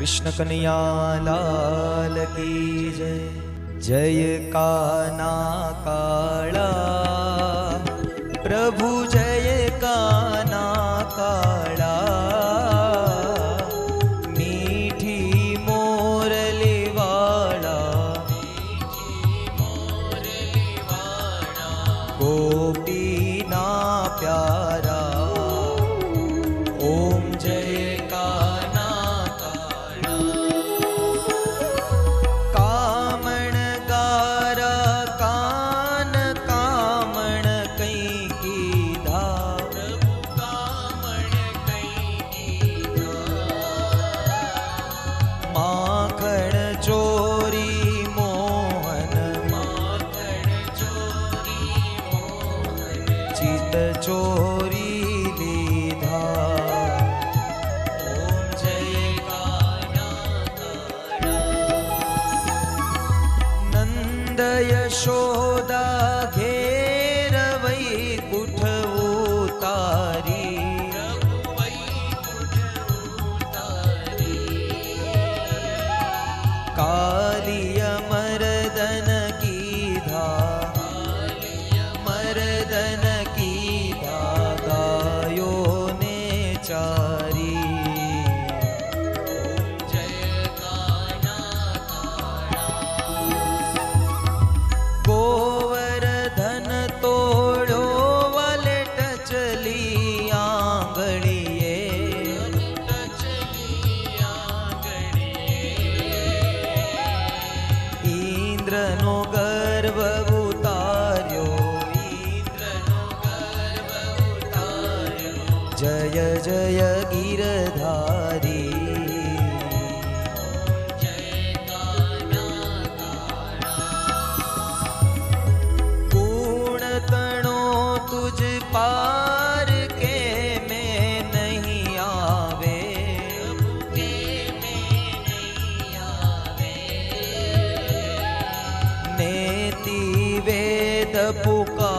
कृष्ण कन्या लाल की जय। जय काना काला। प्रभु जय काना काला। मीठी मोर लिवाड़ा। गोपी ना प्यारा। ओम जय चित चोरी लीधा ओम जय यशोदा घे ઇન્દ્રનો ગર્વ ઉતાર્યો. ઇન્દ્રનો ગર્વ ઉતાર્યો. જય જય পোকা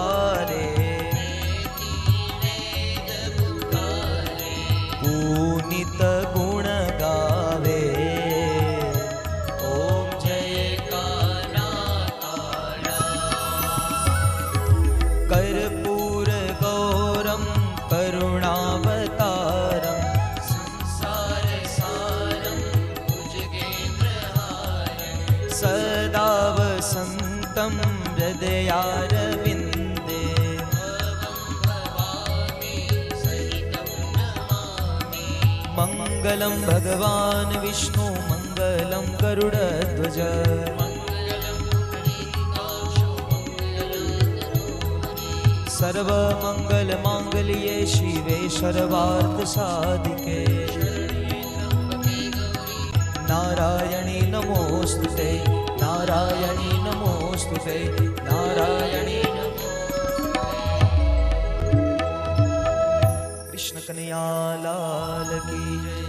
વસંતમ હૃદયારવિંદે મંગલમ ભગવાન વિષ્ણુ મંગલમ ગરુડધ્વજ સર્વમંગલ માંગલ્યે શિવે નમોસ્તુ તે નારાયણી. કૃષ્ણ કનૈયા લાલ કી જય.